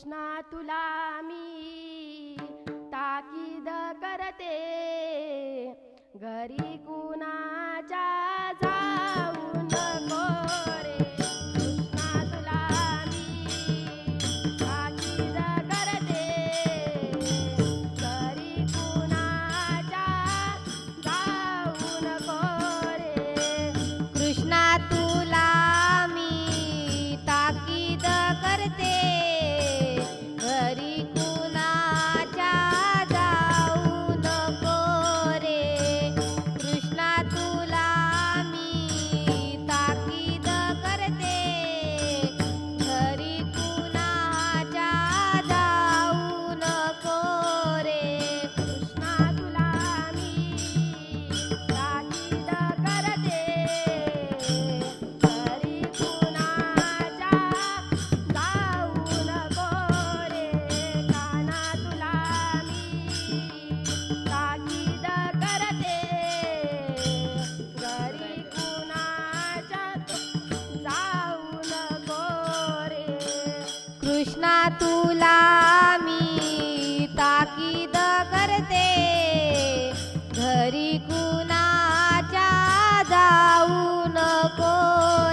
कृष्णा तुला मी ताकीद करते. घरी कुणा तुला मी ताकीद करते. घरी कुणाच्या जाऊ नको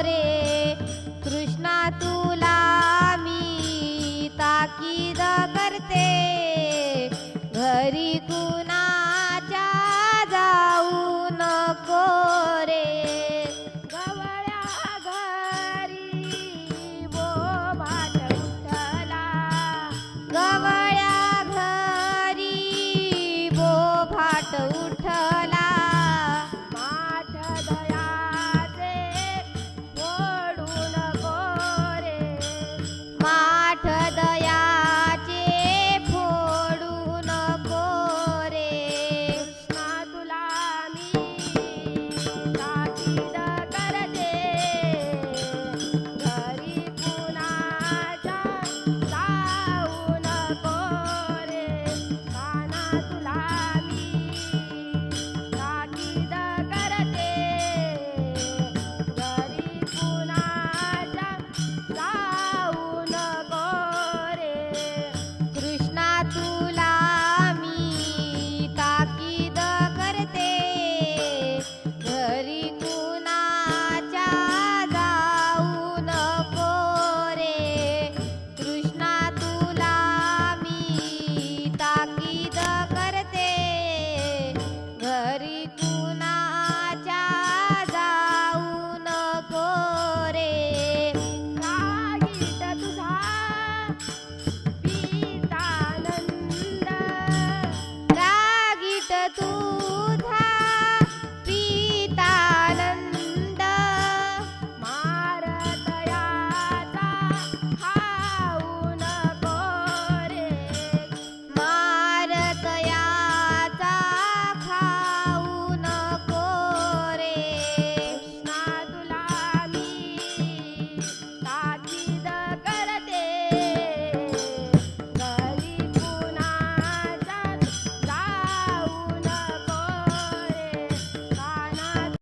रे. कृष्णा तुला मी ताकीद करते. बोभाट उठला. माठ दयाचे फोडून गोरे माठ दयाचे फोडू नको रे कृष्णा तुला मी ताकीद करते. घरी कुणाच्या तू